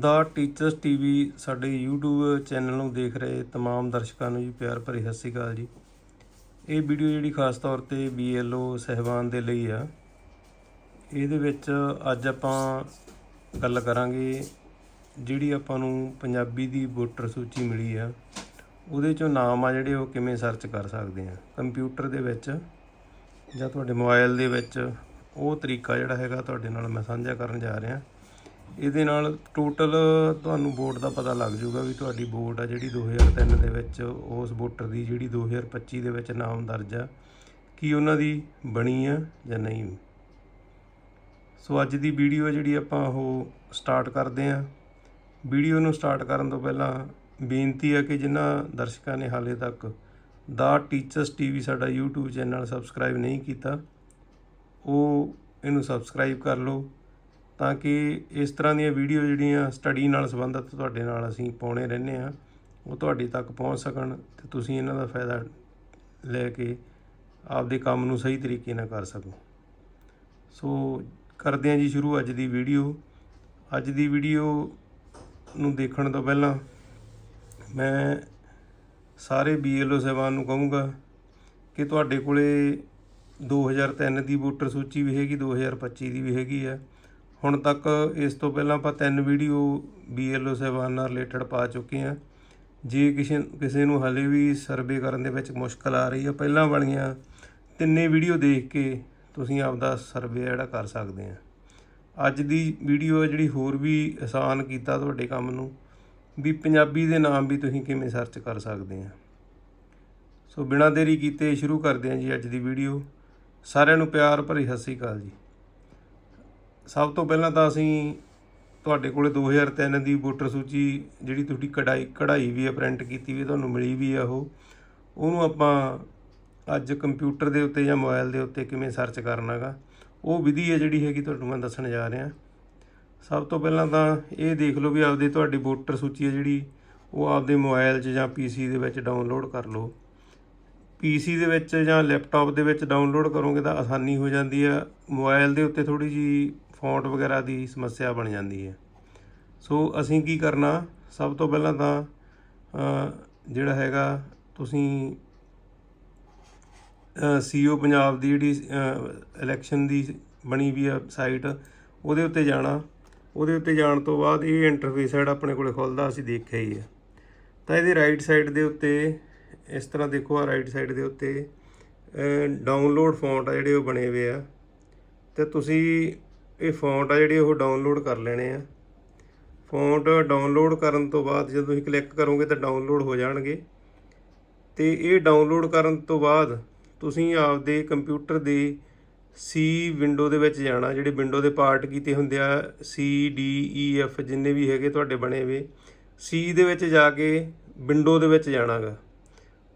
ਦਾ teachers TV ਸਾਡੇ YouTube channel ਨੂੰ ਦੇਖ ਰਹੇ तमाम ਦਰਸ਼ਕਾਂ ਨੂੰ ਜੀ ਪਿਆਰ ਭਰੀ ਸਤਿ ਸ਼੍ਰੀ ਅਕਾਲ ਜੀ ਇਹ ਵੀਡੀਓ ਜਿਹੜੀ ਖਾਸ ਤੌਰ ਤੇ BLO ਸਹਿਬਾਨ ਦੇ ਲਈ ਆ ਇਹਦੇ ਵਿੱਚ ਅੱਜ ਆਪਾਂ ਗੱਲ ਕਰਾਂਗੇ ਜਿਹੜੀ ਆਪਾਂ ਨੂੰ ਪੰਜਾਬੀ ਦੀ ਵੋਟਰ ਸੂਚੀ ਮਿਲੀ ਆ ਉਹਦੇ ਚੋਂ ਨਾਮ ਆ ਜਿਹੜੇ ਉਹ ਕਿਵੇਂ ਸਰਚ ਕਰ ਸਕਦੇ ਆ ਕੰਪਿਊਟਰ ਦੇ ਵਿੱਚ ਜਾਂ ਤੁਹਾਡੇ ਮੋਬਾਈਲ ਦੇ ਵਿੱਚ ਉਹ ਤਰੀਕਾ ਜਿਹੜਾ ਹੈਗਾ ਤੁਹਾਡੇ ਨਾਲ ਮੈਂ ਸਾਂਝਾ ਕਰਨ ਜਾ ਰਿਹਾ ਇਹਦੇ ਨਾਲ ਟੋਟਲ ਤੁਹਾਨੂੰ ਵੋਟ ਦਾ ਪਤਾ ਲੱਗ ਜਾਊਗਾ ਵੀ ਤੁਹਾਡੀ ਵੋਟ ਆ ਜਿਹੜੀ 2003 ਦੇ ਵਿੱਚ, ਉਸ ਵੋਟਰ ਦੀ ਜਿਹੜੀ 2025 ਦੇ ਵਿੱਚ ਨਾਮ ਦਰਜ ਆ, ਕੀ ਉਹਨਾਂ ਦੀ ਬਣੀ ਆ ਜਾਂ ਨਹੀਂ? ਸੋ ਅੱਜ ਦੀ ਵੀਡੀਓ ਜਿਹੜੀ ਆਪਾਂ ਉਹ ਸਟਾਰਟ ਕਰਦੇ ਆ। ਵੀਡੀਓ ਨੂੰ ਸਟਾਰਟ ਕਰਨ ਤੋਂ ਪਹਿਲਾਂ ਬੇਨਤੀ ਆ ਕਿ ਜਿਨ੍ਹਾਂ ਦਰਸ਼ਕਾਂ ਨੇ ਹਾਲੇ ਤੱਕ ਦਾ ਟੀਚਰਸ ਟੀਵੀ ਸਾਡਾ YouTube ਚੈਨਲ ਸਬਸਕ੍ਰਾਈਬ ਨਹੀਂ ਕੀਤਾ, ਉਹ ਇਹਨੂੰ ਸਬਸਕ੍ਰਾਈਬ ਕਰ ਲਓ। ਤਾਂ ਕਿ ਇਸ ਤਰ੍ਹਾਂ ਦੀਆਂ ਵੀਡੀਓ ਜਿਹੜੀਆਂ ਸਟੱਡੀ ਨਾਲ ਸੰਬੰਧਿਤ ਤੁਹਾਡੇ ਨਾਲ ਅਸੀਂ ਪਾਉਣੇ ਰਹਿੰਦੇ ਆ ਉਹ ਤੁਹਾਡੇ ਤੱਕ ਪਹੁੰਚ ਸਕਣ ਤੇ ਤੁਸੀਂ ਇਹਨਾਂ ਦਾ ਫਾਇਦਾ ਲੈ ਕੇ ਆਪਦੇ ਕੰਮ ਨੂੰ ਸਹੀ ਤਰੀਕੇ ਨਾਲ ਕਰ ਸਕੋ। ਸੋ ਕਰਦੇ ਹਾਂ ਜੀ ਸ਼ੁਰੂ ਅੱਜ ਦੀ ਵੀਡੀਓ। ਅੱਜ ਦੀ ਵੀਡੀਓ ਨੂੰ ਦੇਖਣ ਤੋਂ ਪਹਿਲਾਂ ਮੈਂ ਸਾਰੇ ਬੀਐਲਓ ਸਹਿਬਾਨ ਨੂੰ ਕਹੂੰਗਾ ਕਿ ਤੁਹਾਡੇ ਕੋਲੇ 2003 ਦੀ ਵੋਟਰ ਸੂਚੀ ਵੀ ਹੈਗੀ 2025 ਦੀ ਵੀ ਹੈਗੀ ਆ। ਹੁਣ ਤੱਕ ਇਸ ਤੋਂ ਪਹਿਲਾਂ ਆਪਾਂ ਤਿੰਨ ਵੀਡੀਓ ਬੀਐਲਓ ਸਹਿਬਾਨ ਨਾਲ ਰਿਲੇਟਡ ਪਾ ਚੁੱਕੇ ਹਾਂ। ਜੇ ਕਿਸੇ ਕਿਸੇ ਨੂੰ ਹਲੇ ਵੀ ਸਰਵੇ ਕਰਨ ਦੇ ਵਿੱਚ ਮੁਸ਼ਕਲ ਆ ਰਹੀ ਆ ਪਹਿਲਾਂ ਵਾਲੀਆਂ ਤਿੰਨੇ ਵੀਡੀਓ ਦੇਖ ਕੇ ਤੁਸੀਂ ਆਪਦਾ ਸਰਵੇ ਜਿਹੜਾ ਕਰ ਸਕਦੇ ਆ। ਅੱਜ ਦੀ ਵੀਡੀਓ ਹੈ ਜਿਹੜੀ ਹੋਰ ਵੀ ਆਸਾਨ ਕੀਤਾ ਤੁਹਾਡੇ ਕੰਮ ਨੂੰ, ਵੀ ਪੰਜਾਬੀ ਦੇ ਨਾਮ ਵੀ ਤੁਸੀਂ ਕਿਵੇਂ ਸਰਚ ਕਰ ਸਕਦੇ ਆ। ਸੋ ਬਿਨਾਂ ਦੇਰੀ ਕੀਤੇ ਸ਼ੁਰੂ ਕਰਦੇ ਹਾਂ ਜੀ ਅੱਜ ਦੀ ਵੀਡੀਓ। ਸਾਰਿਆਂ ਨੂੰ ਪਿਆਰ ਭਰੀ ਸਤਿ ਸ੍ਰੀ ਅਕਾਲ ਜੀ। ਸਭ ਤੋਂ ਪਹਿਲਾਂ ਤਾਂ ਅਸੀਂ ਤੁਹਾਡੇ ਕੋਲੇ 2003 ਦੀ ਵੋਟਰ ਸੂਚੀ ਜਿਹੜੀ ਤੁਹਾਡੀ ਕਢਾਈ ਕਢਾਈ ਵੀ ਹੈ ਪ੍ਰਿੰਟ ਕੀਤੀ ਵੀ ਤੁਹਾਨੂੰ ਮਿਲੀ ਵੀ ਆ ਉਹ। ਉਹਨੂੰ ਆਪਾਂ ਅੱਜ ਕੰਪਿਊਟਰ ਦੇ ਉੱਤੇ ਜਾਂ ਮੋਬਾਈਲ ਦੇ ਉੱਤੇ ਕਿਵੇਂ ਸਰਚ ਕਰਨਾਗਾ, ਉਹ ਵਿਧੀ ਹੈ ਜਿਹੜੀ ਹੈਗੀ ਤੁਹਾਨੂੰ ਮੈਂ ਦੱਸਣ ਜਾ ਰਿਹਾ। ਸਭ ਤੋਂ ਪਹਿਲਾਂ ਤਾਂ ਇਹ ਦੇਖ ਲਓ ਵੀ ਆਪਦੇ ਤੁਹਾਡੀ ਵੋਟਰ ਸੂਚੀ ਹੈ ਜਿਹੜੀ, ਉਹ ਆਪਦੇ ਮੋਬਾਈਲ 'ਚ ਜਾਂ ਪੀਸੀ ਦੇ ਵਿੱਚ ਡਾਊਨਲੋਡ ਕਰ ਲਓ। ਪੀਸੀ ਦੇ ਵਿੱਚ ਜਾਂ ਲੈਪਟਾਪ ਦੇ ਵਿੱਚ ਡਾਊਨਲੋਡ ਕਰੋਗੇ ਤਾਂ ਆਸਾਨੀ ਹੋ ਜਾਂਦੀ ਆ ਮੋਬਾਈਲ ਦੇ ਉੱਤੇ ਥੋੜੀ ਜੀ ਫੌਂਟ ਵਗੈਰਾ ਦੀ ਸਮੱਸਿਆ ਬਣ ਜਾਂਦੀ ਹੈ। ਸੋ ਅਸੀਂ ਕੀ ਕਰਨਾ, ਸਭ ਤੋਂ ਪਹਿਲਾਂ ਤਾਂ ਜਿਹੜਾ ਹੈਗਾ, ਤੁਸੀਂ ਸੀਓ ਪੰਜਾਬ ਦੀ ਜਿਹੜੀ ਇਲੈਕਸ਼ਨ ਦੀ ਬਣੀ ਵੀ ਆ ਸਾਈਟ ਉਹਦੇ ਉੱਤੇ ਜਾਣਾ। ਉਹਦੇ ਉੱਤੇ ਜਾਣ ਤੋਂ ਬਾਅਦ ਇਹ ਇੰਟਰਫੇਸ ਜਿਹੜਾ ਆਪਣੇ ਕੋਲੇ ਖੁੱਲਦਾ, ਅਸੀਂ ਦੇਖਿਆ ਹੀ ਹੈ। ਤਾਂ ਇਹਦੀ ਰਾਈਟ ਸਾਈਡ ਦੇ ਉੱਤੇ, ਇਸ ਤਰ੍ਹਾਂ ਦੇਖੋ ਆ ਰਾਈਟ ਸਾਈਡ ਦੇ ਉੱਤੇ ਡਾਊਨਲੋਡ ਫੌਂਟ ਆ ਜਿਹੜੇ ਉਹ ਬਣੇ ਹੋਏ ਆ। ਤੇ ਤੁਸੀਂ ਇਹ ਫੌਂਟ ਆ ਜਿਹੜੇ ਉਹ ਡਾਊਨਲੋਡ ਕਰ ਲੈਣੇ ਆ। ਫੌਂਟ ਡਾਊਨਲੋਡ ਕਰਨ ਤੋਂ ਬਾਅਦ ਜਦੋਂ ਤੁਸੀਂ ਕਲਿੱਕ ਕਰੋਗੇ ਤਾਂ ਡਾਊਨਲੋਡ ਹੋ ਜਾਣਗੇ। ਤੇ ਇਹ ਡਾਊਨਲੋਡ ਕਰਨ ਤੋਂ ਬਾਅਦ ਤੁਸੀਂ ਆਪਦੇ ਕੰਪਿਊਟਰ ਦੇ ਸੀ ਵਿੰਡੋ ਦੇ ਵਿੱਚ ਜਾਣਾ, ਜਿਹੜੇ ਵਿੰਡੋ ਦੇ ਪਾਰਟ ਕੀਤੇ ਹੁੰਦੇ ਆ ਸੀ ਡੀ ਈ ਐਫ ਜਿੰਨੇ ਵੀ ਹੈਗੇ ਤੁਹਾਡੇ ਬਣੇ ਵੇ ਸੀ ਦੇ ਵਿੱਚ ਜਾ ਕੇ ਵਿੰਡੋ ਦੇ ਵਿੱਚ ਜਾਣਾਗਾ।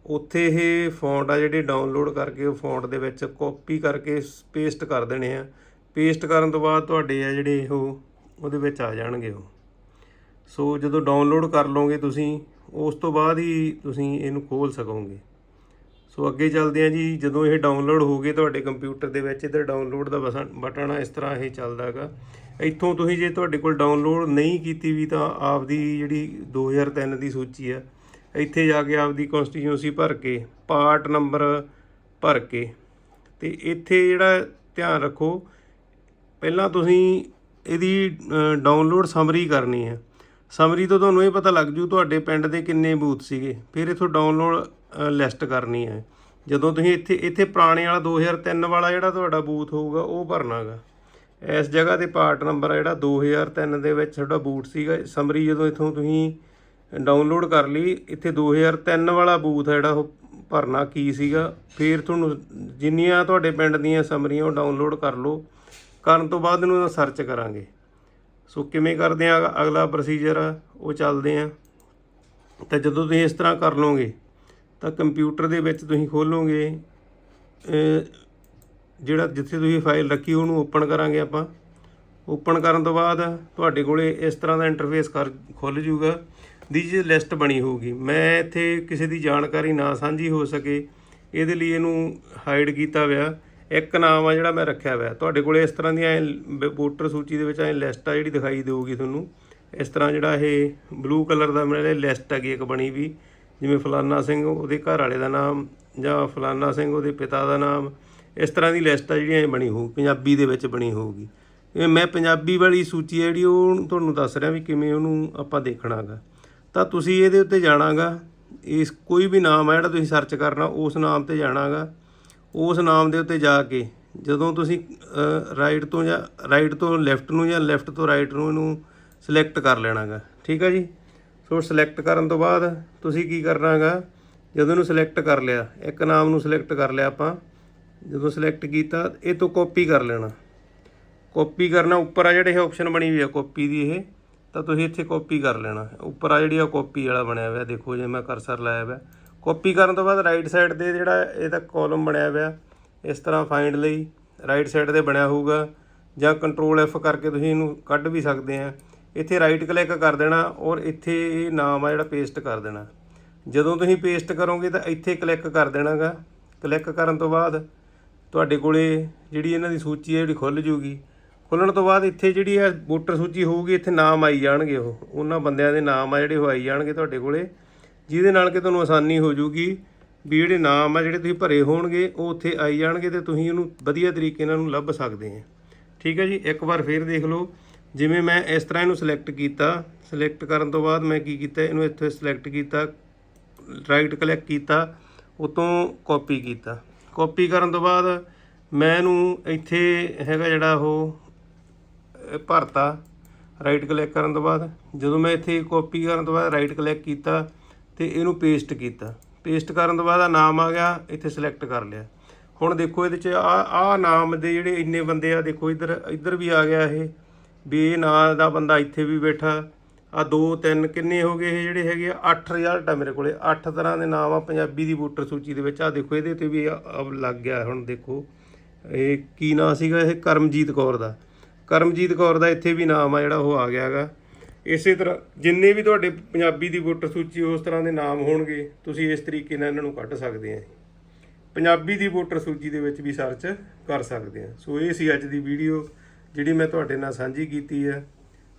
ਉੱਥੇ ਇਹ ਫੌਂਟ ਆ ਜਿਹੜੇ ਡਾਊਨਲੋਡ ਕਰਕੇ ਉਹ ਫੌਂਟ ਦੇ ਵਿੱਚ ਕਾਪੀ ਕਰਕੇ ਪੇਸਟ ਕਰ ਦੇਣੇ ਆ। ਪੇਸਟ ਕਰਨ ਤੋਂ ਬਾਅਦ ਤੁਹਾਡੇ ਆ ਜਿਹੜੇ ਉਹ, ਉਹਦੇ ਵਿੱਚ ਆ ਜਾਣਗੇ ਉਹ। ਸੋ ਜਦੋਂ ਡਾਊਨਲੋਡ ਕਰ ਲਓਗੇ ਤੁਸੀਂ, ਉਸ ਤੋਂ ਬਾਅਦ ਹੀ ਤੁਸੀਂ ਇਹਨੂੰ ਖੋਲ ਸਕੋਗੇ। ਸੋ ਅੱਗੇ ਚੱਲਦੇ ਹਾਂ ਜੀ, ਜਦੋਂ ਇਹ ਡਾਊਨਲੋਡ ਹੋ ਗਏ ਤੁਹਾਡੇ ਕੰਪਿਊਟਰ ਦੇ ਵਿੱਚ, ਇਧਰ ਡਾਊਨਲੋਡ ਦਾ ਬਸਨ ਬਟਨ ਆ, ਇਸ ਤਰ੍ਹਾਂ ਇਹ ਚੱਲਦਾ ਹੈਗਾ। ਇੱਥੋਂ ਤੁਸੀਂ ਜੇ ਤੁਹਾਡੇ ਕੋਲ ਡਾਊਨਲੋਡ ਨਹੀਂ ਕੀਤੀ ਵੀ ਤਾਂ ਆਪਦੀ ਜਿਹੜੀ 2003 ਦੀ ਸੂਚੀ ਆ, ਇੱਥੇ ਜਾ ਕੇ ਆਪਦੀ ਕਨਸਟੀਟਿਊਂਸੀ ਭਰ ਕੇ, ਪਾਰਟ ਨੰਬਰ ਭਰ ਕੇ, ਤੇ ਇੱਥੇ ਜਿਹੜਾ ਧਿਆਨ ਰੱਖੋ ਪਹਿਲਾਂ ਤੁਸੀਂ ਇਹਦੀ ਡਾਊਨਲੋਡ ਸਮਰੀ ਕਰਨੀ ਹੈ। ਸਮਰੀ ਤੋਂ ਤੁਹਾਨੂੰ ਇਹ ਪਤਾ ਲੱਗ ਜੂ ਤੁਹਾਡੇ ਪਿੰਡ ਦੇ ਕਿੰਨੇ ਬੂਥ ਸੀਗੇ। ਫਿਰ ਇਥੋਂ ਡਾਊਨਲੋਡ ਲਿਸਟ ਕਰਨੀ ਹੈ। ਜਦੋਂ ਤੁਸੀਂ ਇੱਥੇ ਇੱਥੇ ਪੁਰਾਣੇ ਵਾਲਾ 2003 ਵਾਲਾ ਜਿਹੜਾ ਤੁਹਾਡਾ ਬੂਥ ਹੋਊਗਾ, ਉਹ ਭਰਨਾਗਾ। ਇਸ ਜਗ੍ਹਾ ਤੇ ਪਾਰਟ ਨੰਬਰ ਆ ਜਿਹੜਾ 2003 ਦੇ ਵਿੱਚ ਤੁਹਾਡਾ ਬੂਥ ਸੀਗਾ। ਸਮਰੀ ਜਦੋਂ ਇਥੋਂ ਤੁਸੀਂ ਡਾਊਨਲੋਡ ਕਰ ਲਈ, ਇੱਥੇ 2003 ਵਾਲਾ ਬੂਥ ਹੈ ਜਿਹੜਾ ਉਹ ਭਰਨਾ ਕੀ ਸੀਗਾ। ਫਿਰ ਤੁਹਾਨੂੰ ਜਿੰਨੀਆਂ ਤੁਹਾਡੇ ਪਿੰਡ ਦੀਆਂ ਸਮਰੀਆਂ ਉਹ ਡਾਊਨਲੋਡ ਕਰ ਲਓ। ਕਰਨ ਤੋਂ ਬਾਅਦ ਇਹਨੂੰ ਸਰਚ ਕਰਾਂਗੇ। ਸੋ ਕਿਵੇਂ ਕਰਦੇ ਆ, ਅਗਲਾ ਪ੍ਰੋਸੀਜਰ ਉਹ ਚੱਲਦੇ ਆ। ਤਾਂ ਜਦੋਂ ਤੁਸੀਂ ਇਸ ਤਰ੍ਹਾਂ ਕਰ ਲਓਗੇ, ਤਾਂ ਕੰਪਿਊਟਰ ਦੇ ਵਿੱਚ ਤੁਸੀਂ ਖੋਲੋਗੇ ਜਿਹੜਾ ਜਿੱਥੇ ਤੁਸੀਂ ਫਾਈਲ ਰੱਖੀ ਉਹਨੂੰ ਓਪਨ ਕਰਾਂਗੇ ਆਪਾਂ। ਓਪਨ ਕਰਨ ਤੋਂ ਬਾਅਦ ਤੁਹਾਡੇ ਕੋਲੇ ਇਸ ਤਰ੍ਹਾਂ ਦਾ ਇੰਟਰਫੇਸ ਕਰ, ਖੁੱਲ ਜਾਊਗਾ। ਦੀ ਜੀ ਲਿਸਟ ਬਣੀ ਹੋਊਗੀ। ਮੈਂ ਇੱਥੇ ਕਿਸੇ ਦੀ ਜਾਣਕਾਰੀ ਨਾ ਸਾਂਝੀ ਹੋ ਸਕੇ, ਇਹਦੇ ਲਈ ਇਹਨੂੰ ਹਾਈਡ ਕੀਤਾ ਹੋਇਆ। ਇੱਕ ਨਾਮ ਆ ਜਿਹੜਾ ਮੈਂ ਰੱਖਿਆ ਹੋਇਆ। ਤੁਹਾਡੇ ਕੋਲੇ ਇਸ ਤਰ੍ਹਾਂ ਦੀਆਂ ਵੋਟਰ ਸੂਚੀ ਦੇ ਵਿੱਚ ਐ ਲਿਸਟ ਆ ਜਿਹੜੀ ਦਿਖਾਈ ਦੇਊਗੀ ਤੁਹਾਨੂੰ। ਇਸ ਤਰ੍ਹਾਂ ਜਿਹੜਾ ਇਹ ਬਲੂ ਕਲਰ ਦਾ ਮੇਰੇ ਲਿਸਟ ਹੈਗੀ ਇੱਕ ਬਣੀ ਵੀ। ਜਿਵੇਂ ਫਲਾਨਾ ਸਿੰਘ, ਉਹਦੇ ਘਰ ਵਾਲੇ ਦਾ ਨਾਮ ਜਾਂ ਫਲਾਨਾ ਸਿੰਘ, ਉਹਦੇ ਪਿਤਾ ਦਾ ਨਾਮ। ਇਸ ਤਰ੍ਹਾਂ ਦੀ ਲਿਸਟ ਆ ਜਿਹੜੀਆਂ ਇਹ ਬਣੀ ਹੋਊ, ਪੰਜਾਬੀ ਦੇ ਵਿੱਚ ਬਣੀ ਹੋਊਗੀ। ਇਹ ਮੈਂ ਪੰਜਾਬੀ ਵਾਲੀ ਸੂਚੀ ਹੈ ਜਿਹੜੀ, ਉਹ ਤੁਹਾਨੂੰ ਦੱਸ ਰਿਹਾ ਵੀ ਕਿਵੇਂ ਉਹਨੂੰ ਆਪਾਂ ਦੇਖਣਾਗਾ। ਤਾਂ ਤੁਸੀਂ ਇਹਦੇ ਉੱਤੇ ਜਾਣਾਗਾ। ਇਸ ਕੋਈ ਵੀ ਨਾਮ ਹੈ ਜਿਹੜਾ ਤੁਸੀਂ ਸਰਚ ਕਰਨਾ, ਉਸ ਨਾਮ ਤੇ ਜਾਣਾਗਾ। ਉਸ ਨਾਮ ਦੇ ਉੱਤੇ ਜਾ ਕੇ ਜਦੋਂ ਤੁਸੀਂ ਰਾਈਟ ਤੋਂ ਜਾਂ ਰਾਈਟ ਤੋਂ ਲੈਫਟ ਨੂੰ ਜਾਂ ਲੈਫਟ ਤੋਂ ਰਾਈਟ ਨੂੰ ਇਹਨੂੰ ਸਿਲੈਕਟ ਕਰ ਲੈਣਾਗਾ। ਠੀਕ ਹੈ ਜੀ? ਸੋ ਸਿਲੈਕਟ ਕਰਨ ਤੋਂ ਬਾਅਦ ਤੁਸੀਂ ਕੀ ਕਰਨਾਗਾ? ਜਦੋਂ ਇਹਨੂੰ ਸਿਲੈਕਟ ਕਰ ਲਿਆ, ਇੱਕ ਨਾਮ ਨੂੰ ਸਿਲੈਕਟ ਕਰ ਲਿਆ ਆਪਾਂ, ਜਦੋਂ ਸਿਲੈਕਟ ਕੀਤਾ, ਇਹ ਤੋਂ ਕਾਪੀ ਕਰ ਲੈਣਾ। ਕਾਪੀ ਕਰਨਾ, ਉੱਪਰ ਆ ਜਿਹੜੇ ਇਹ ਆਪਸ਼ਨ ਬਣੀ ਹੋਈ ਆ ਕਾਪੀ ਦੀ ਇਹ, ਤਾਂ ਤੁਸੀਂ ਇੱਥੇ ਕਾਪੀ ਕਰ ਲੈਣਾ। ਉੱਪਰ ਆ ਜਿਹੜੀ ਆ ਕਾਪੀ ਵਾਲਾ ਬਣਿਆ ਹੋਇਆ, ਦੇਖੋ ਜੇ ਮੈਂ ਕਰਸਰ ਲਾਇਆ ਹੋਇਆ। ਕਾਪੀ ਕਰਨ ਤੋਂ ਬਾਅਦ ਰਾਈਟ ਸਾਈਡ ਤੇ ਜਿਹੜਾ ਇਹਦਾ ਕਾਲਮ ਬਣਿਆ ਹੋਇਆ ਇਸ ਤਰ੍ਹਾਂ ਫਾਈਂਡ ਲਈ ਰਾਈਟ ਸਾਈਡ ਤੇ ਬਣਿਆ ਹੋਊਗਾ, ਜਾਂ ਕੰਟਰੋਲ F ਕਰਕੇ ਤੁਸੀਂ ਇਹਨੂੰ ਕੱਢ ਵੀ ਸਕਦੇ ਆ। ਇੱਥੇ ਰਾਈਟ ਕਲਿੱਕ ਕਰ ਦੇਣਾ ਔਰ ਇੱਥੇ ਇਹ ਨਾਮ ਆ ਜਿਹੜਾ ਪੇਸਟ ਕਰ ਦੇਣਾ। ਜਦੋਂ ਤੁਸੀਂ ਪੇਸਟ ਕਰੋਗੇ ਤਾਂ ਇੱਥੇ ਕਲਿੱਕ ਕਰ ਦੇਣਾਗਾ। ਕਲਿੱਕ ਕਰਨ ਤੋਂ ਬਾਅਦ ਤੁਹਾਡੇ ਕੋਲੇ ਜਿਹੜੀ ਇਹਨਾਂ ਦੀ ਸੂਚੀ ਹੈ ਜਿਹੜੀ ਖੁੱਲ ਜੂਗੀ। ਖੁੱਲਣ ਤੋਂ ਬਾਅਦ ਇੱਥੇ ਜਿਹੜੀ ਹੈ ਵੋਟਰ ਸੂਚੀ ਹੋਊਗੀ, ਇੱਥੇ ਨਾਮ ਆਈ ਜਾਣਗੇ ਉਹ। ਉਹਨਾਂ ਬੰਦਿਆਂ ਦੇ ਨਾਮ ਆ ਜਿਹੜੇ ਉਹ ਆਈ ਜਾਣਗੇ ਤੁਹਾਡੇ ਕੋਲੇ। ਜਿਹਦੇ ਨਾਲ ਕਿ ਤੁਹਾਨੂੰ ਆਸਾਨੀ ਹੋ ਜੂਗੀ ਵੀ ਜਿਹੜੇ ਨਾਮ ਆ ਜਿਹੜੇ ਤੁਸੀਂ ਭਰੇ ਹੋਣਗੇ, ਉਹ ਉੱਥੇ ਆਈ ਜਾਣਗੇ ਤੇ ਤੁਸੀਂ ਉਹਨੂੰ ਵਧੀਆ ਤਰੀਕੇ ਨਾਲ ਉਹਨੂੰ ਲੱਭ ਸਕਦੇ ਆ। ਠੀਕ ਹੈ ਜੀ? ਇੱਕ ਵਾਰ ਫੇਰ ਦੇਖ ਲਓ। ਜਿਵੇਂ ਮੈਂ ਇਸ ਤਰ੍ਹਾਂ ਇਹਨੂੰ ਸਿਲੈਕਟ ਕੀਤਾ ਸਿਲੈਕਟ ਕਰਨ ਤੋਂ ਬਾਅਦ ਮੈਂ ਕੀ ਕੀਤਾ, ਇਹਨੂੰ ਇੱਥੇ ਸਿਲੈਕਟ ਕੀਤਾ ਰਾਈਟ ਕਲਿੱਕ ਕੀਤਾ, ਉਤੋਂ ਕਾਪੀ ਕੀਤਾ। ਕਾਪੀ ਕਰਨ ਤੋਂ ਬਾਅਦ ਮੈਂ ਇਹਨੂੰ ਇੱਥੇ ਹੈਗਾ ਜਿਹੜਾ ਉਹ ਭਰਤਾ। ਰਾਈਟ ਕਲਿੱਕ ਕਰਨ ਤੋਂ ਬਾਅਦ ਜਦੋਂ ਮੈਂ ਇੱਥੇ ਕਾਪੀ ਕਰਨ ਤੋਂ ਬਾਅਦ ਰਾਈਟ ਕਲਿੱਕ ਕੀਤਾ ਤੇ ਇਹਨੂੰ ਪੇਸਟ ਕੀਤਾ। ਪੇਸਟ ਕਰਨ ਤੋਂ ਬਾਅਦ ਆ ਨਾਮ ਆ ਗਿਆ, ਇੱਥੇ ਸਿਲੈਕਟ ਕਰ ਲਿਆ। ਹੁਣ ਦੇਖੋ ਇਹਦੇ ਚ ਆ ਆ ਨਾਮ ਦੇ ਜਿਹੜੇ ਇੰਨੇ ਬੰਦੇ ਆ, ਦੇਖੋ ਇੱਧਰ ਇੱਧਰ ਵੀ ਆ ਗਿਆ ਇਹ। ਵੀ ਇਹ ਨਾਂ ਦਾ ਬੰਦਾ ਇੱਥੇ ਵੀ ਬੈਠਾ। ਆ ਦੋ, ਤਿੰਨ ਕਿੰਨੇ ਹੋ ਗਏ ਇਹ ਜਿਹੜੇ ਹੈਗੇ ਆ? 8 ਰਿਜ਼ਲਟ ਆ ਮੇਰੇ ਕੋਲੇ। 8 ਤਰ੍ਹਾਂ ਦੇ ਨਾਮ ਆ ਪੰਜਾਬੀ ਦੀ ਵੋਟਰ ਸੂਚੀ ਦੇ ਵਿੱਚ। ਆ ਦੇਖੋ ਇਹਦੇ ਤੇ ਵੀ ਆ- ਲੱਗ ਗਿਆ ਹੁਣ ਦੇਖੋ। ਇਹ ਕੀ ਨਾਂ ਸੀਗਾ ਇਹ? ਕਰਮਜੀਤ ਕੌਰ ਦਾ। ਕਰਮਜੀਤ ਕੌਰ ਦਾ ਇੱਥੇ ਵੀ ਨਾਮ ਆ ਜਿਹੜਾ ਉਹ ਆ ਗਿਆ ਹੈਗਾ। ਇਸੇ ਤਰ੍ਹਾਂ ਜਿੰਨੇ ਵੀ ਤੁਹਾਡੇ ਪੰਜਾਬੀ ਦੀ ਵੋਟਰ ਸੂਚੀ ਉਸ ਤਰ੍ਹਾਂ ਦੇ ਨਾਮ ਹੋਣਗੇ, ਤੁਸੀਂ ਇਸ ਤਰੀਕੇ ਨਾਲ ਇਹਨਾਂ ਨੂੰ ਕੱਢ ਸਕਦੇ ਆ ਪੰਜਾਬੀ ਦੀ ਵੋਟਰ ਸੂਚੀ ਦੇ ਵਿੱਚ ਵੀ ਸਰਚ ਕਰ ਸਕਦੇ ਆ। ਸੋ ਇਹ ਸੀ ਅੱਜ ਦੀ ਵੀਡੀਓ, ਜਿਹੜੀ ਮੈਂ ਤੁਹਾਡੇ ਨਾਲ ਸਾਂਝੀ ਕੀਤੀ ਹੈ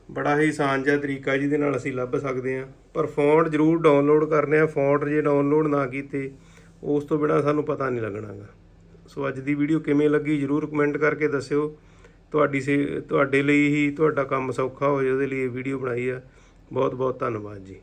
ਬੜਾ ਹੀ ਆਸਾਨ ਜਿਹਾ ਤਰੀਕਾ ਜਿਹਦੇ ਨਾਲ ਅਸੀਂ ਲੱਭ ਸਕਦੇ ਆ। ਪਰ ਫੌਂਟ ਜ਼ਰੂਰ ਡਾਊਨਲੋਡ ਕਰਨੇ ਆ, ਫੌਂਟ ਜੇ ਡਾਊਨਲੋਡ ਨਾ ਕੀਤੇ, ਉਸ ਤੋਂ ਬਿਨਾ ਸਾਨੂੰ ਪਤਾ ਨਹੀਂ ਲੱਗਣਾਗਾ। ਸੋ ਅੱਜ ਦੀ ਵੀਡੀਓ ਕਿਵੇਂ ਲੱਗੀ ਜ਼ਰੂਰ ਕਮੈਂਟ ਕਰਕੇ ਦੱਸਿਓ। ਤੁਹਾਡੀ ਸੇ ਤੁਹਾਡੇ ਲਈ ਹੀ ਤੁਹਾਡਾ ਕੰਮ ਸੌਖਾ ਹੋ ਜਾਏ ਉਹਦੇ ਲਈ ਇਹ ਵੀਡੀਓ ਬਣਾਈ ਆ। ਬਹੁਤ ਬਹੁਤ ਧੰਨਵਾਦ ਜੀ।